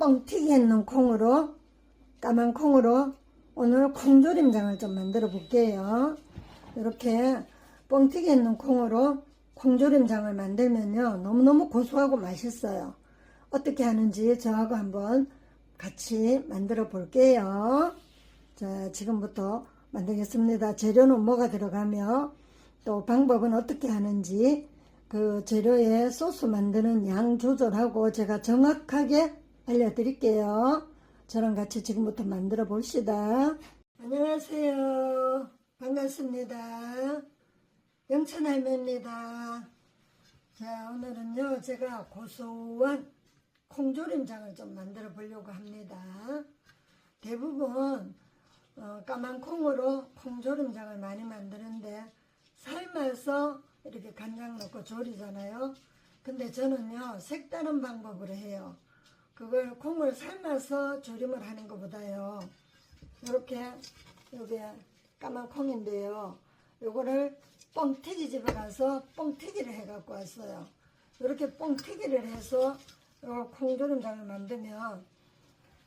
뻥튀기 했는 콩으로 까만 콩으로 오늘 콩조림장을 좀 만들어 볼게요. 이렇게 뻥튀기 했는 콩으로 콩조림장을 만들면요. 너무너무 고소하고 맛있어요. 어떻게 하는지 저하고 한번 같이 만들어 볼게요. 자, 지금부터 만들겠습니다. 재료는 뭐가 들어가며 또 방법은 어떻게 하는지 그 재료에 소스 만드는 양 조절하고 제가 정확하게 알려드릴게요. 저랑 같이 지금부터 만들어 봅시다. 안녕하세요. 반갑습니다. 영천 할매입니다. 자, 오늘은요, 제가 고소한 콩조림장을 좀 만들어 보려고 합니다. 대부분 어, 까만 콩으로 콩조림장을 많이 만드는데 삶아서 이렇게 간장 넣고 조리잖아요. 근데 저는요 색다른 방법으로 해요. 그걸 콩을 삶아서 조림을 하는 것보다요. 이렇게 요게 까만 콩인데요. 요거를 뻥튀기 집에 가서 뻥튀기를 해갖고 왔어요. 이렇게 뻥튀기를 해서 요 콩조림장을 만들면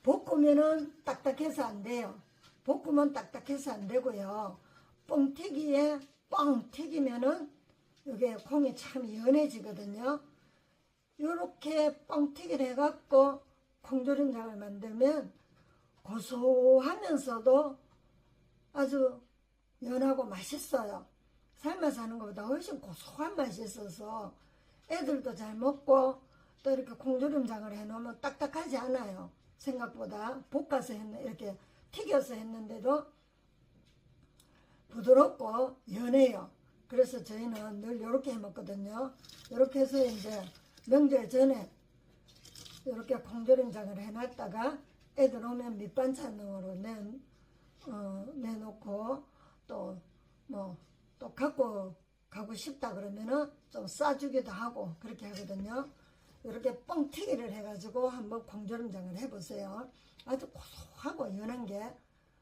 볶으면은 딱딱해서 안 돼요. 볶으면 딱딱해서 안 되고요. 뻥튀기에 뻥 튀기면은 이게 콩이 참 연해지거든요. 이렇게 뻥튀기를 해갖고 콩조림장을 만들면 고소하면서도 아주 연하고 맛있어요. 삶아서 하는 것보다 훨씬 고소한 맛이 있어서 애들도 잘 먹고 또 이렇게 콩조림장을 해놓으면 딱딱하지 않아요. 생각보다 볶아서 했는 이렇게 튀겨서 했는데도 부드럽고 연해요. 그래서 저희는 늘 이렇게 해 먹거든요. 이렇게 해서 이제 명절 전에 이렇게 콩조림장을 해놨다가 애들 오면 밑반찬으로 내, 어, 내놓고 또 뭐 또 갖고 가고 싶다 그러면은 좀 싸주기도 하고 그렇게 하거든요. 이렇게 뻥튀기를 해가지고 한번 콩조림장을 해보세요. 아주 고소하고 연한 게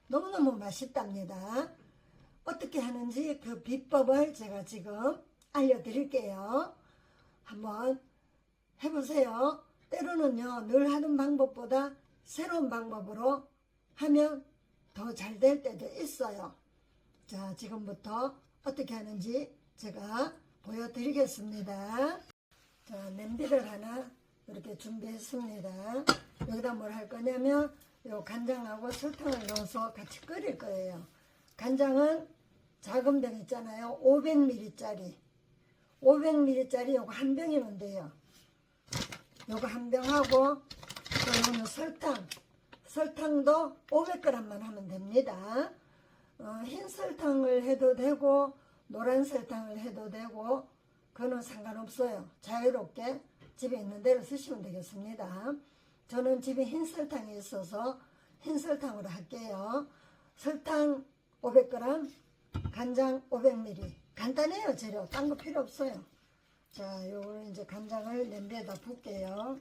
너무너무 맛있답니다. 어떻게 하는지 그 비법을 제가 지금 알려드릴게요. 한번 해보세요. 때로는요, 늘 하는 방법보다 새로운 방법으로 하면 더 잘 될 때도 있어요. 자, 지금부터 어떻게 하는지 제가 보여드리겠습니다. 자, 냄비를 하나 이렇게 준비했습니다. 여기다 뭘 할 거냐면 요 간장하고 설탕을 넣어서 같이 끓일 거예요. 간장은 작은 병 있잖아요. 500ml짜리. 500ml짜리 요거 한 병이면 돼요. 요거 한 병하고 또 이거는 설탕. 설탕도 500g만 하면 됩니다. 어, 흰 설탕을 해도 되고 노란 설탕을 해도 되고 그거는 상관없어요. 자유롭게 집에 있는 대로 쓰시면 되겠습니다. 저는 집에 흰 설탕이 있어서 흰 설탕으로 할게요. 설탕 500g, 간장 500ml. 간단해요, 재료. 딴 거 필요 없어요. 자, 요걸 이제 간장을 냄비에다 붓게요.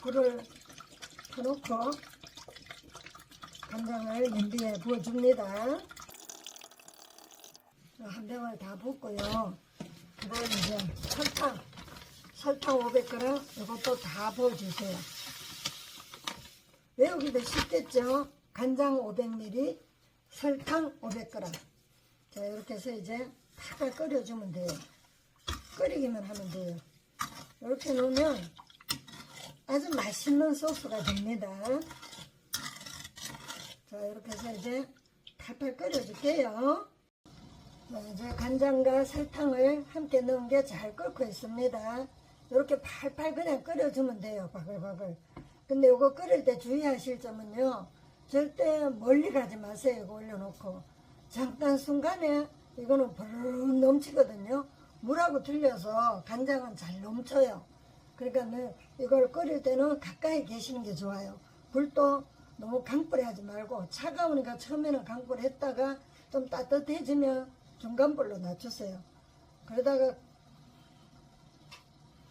불을 켜놓고 간장을 냄비에 부어줍니다. 한 병을 다 붓고요. 그 다음에 이제 설탕, 설탕 500g 이것도 다 부어주세요. 외우기도 쉽겠죠? 간장 500ml, 설탕 500g. 자, 이렇게 해서 이제 팔팔 끓여주면 돼요. 끓이기만 하면 돼요. 이렇게 놓으면 아주 맛있는 소스가 됩니다. 자, 이렇게 해서 이제 팔팔 끓여줄게요. 자, 이제 간장과 설탕을 함께 넣은 게 잘 끓고 있습니다. 이렇게 팔팔 그냥 끓여주면 돼요. 바글바글. 근데 이거 끓일 때 주의하실 점은요. 절대 멀리 가지 마세요. 이거 올려놓고. 잠깐 순간에 이거는 버르르 넘치거든요. 물하고 틀려서 간장은 잘 넘쳐요. 그러니까 는 이걸 끓일 때는 가까이 계시는 게 좋아요. 불도 너무 강불에 하지 말고 차가우니까 처음에는 강불에 했다가 좀 따뜻해지면 중간불로 낮추세요. 그러다가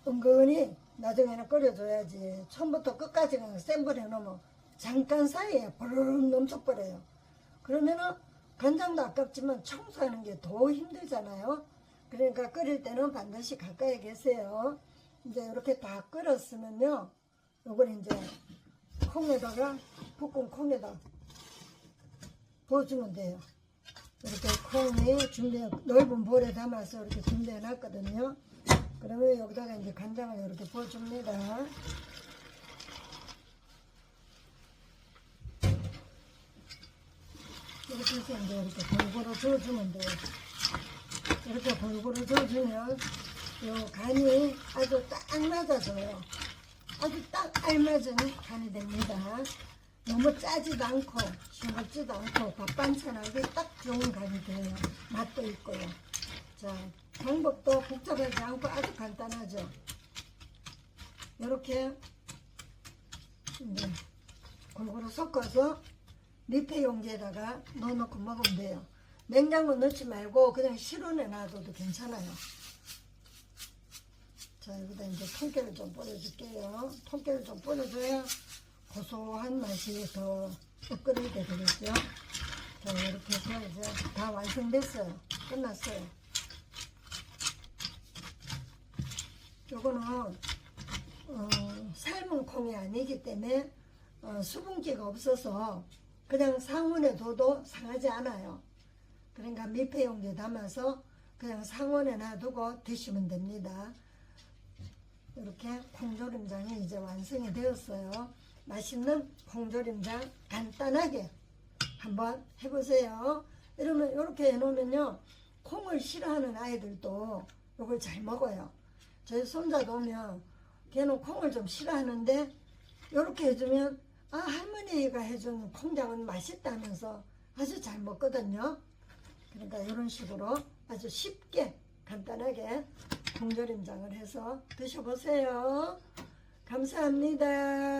은근히 나중에는 끓여줘야지. 처음부터 끝까지 센 불에 넣으면 잠깐 사이에 버르륵 넘쳐버려요. 그러면은 간장도 아깝지만 청소하는 게 더 힘들잖아요. 그러니까 끓일 때는 반드시 가까이 계세요. 이제 이렇게 다 끓었으면요. 요걸 이제 콩에다가 볶은 콩에다 부어주면 돼요. 이렇게 콩이 준비 넓은 볼에 담아서 이렇게 준비해 놨거든요. 그러면 여기다가 이제 간장을 이렇게 부어줍니다. 이렇게 이제 이렇게 골고루 저어주면 돼요. 이렇게 골고루 저어주면 요 간이 아주 딱 맞아져요. 아주 딱 알맞은 간이 됩니다. 너무 짜지도 않고 싱겁지도 않고 밥 반찬하기 딱 좋은 간이 돼요. 맛도 있고요. 자 방법도 복잡하지 않고 아주 간단하죠. 이렇게 이제 골고루 섞어서 밀폐 용기에다가 넣어놓고 먹으면 돼요. 냉장고 넣지 말고 그냥 실온에 놔둬도 괜찮아요. 자 여기다 이제 통깨를 좀 뿌려줄게요. 통깨를 좀 뿌려줘야 고소한 맛이 더 up그레이드 되겠죠. 자 이렇게 해서 이제 다 완성됐어요. 끝났어요. 요거는 어, 삶은 콩이 아니기 때문에 어, 수분기가 없어서 그냥 상온에 둬도 상하지 않아요. 그러니까 밀폐 용기에 담아서 그냥 상온에 놔두고 드시면 됩니다. 이렇게 콩조림장이 이제 완성이 되었어요. 맛있는 콩조림장 간단하게 한번 해보세요. 이러면 이렇게 해놓으면요, 콩을 싫어하는 아이들도 이걸 잘 먹어요. 저희 손자도 오면 걔는 콩을 좀 싫어하는데 이렇게 해주면 아 할머니가 해준 콩장은 맛있다면서 아주 잘 먹거든요. 그러니까 이런 식으로 아주 쉽게 간단하게 콩조림장을 해서 드셔보세요. 감사합니다.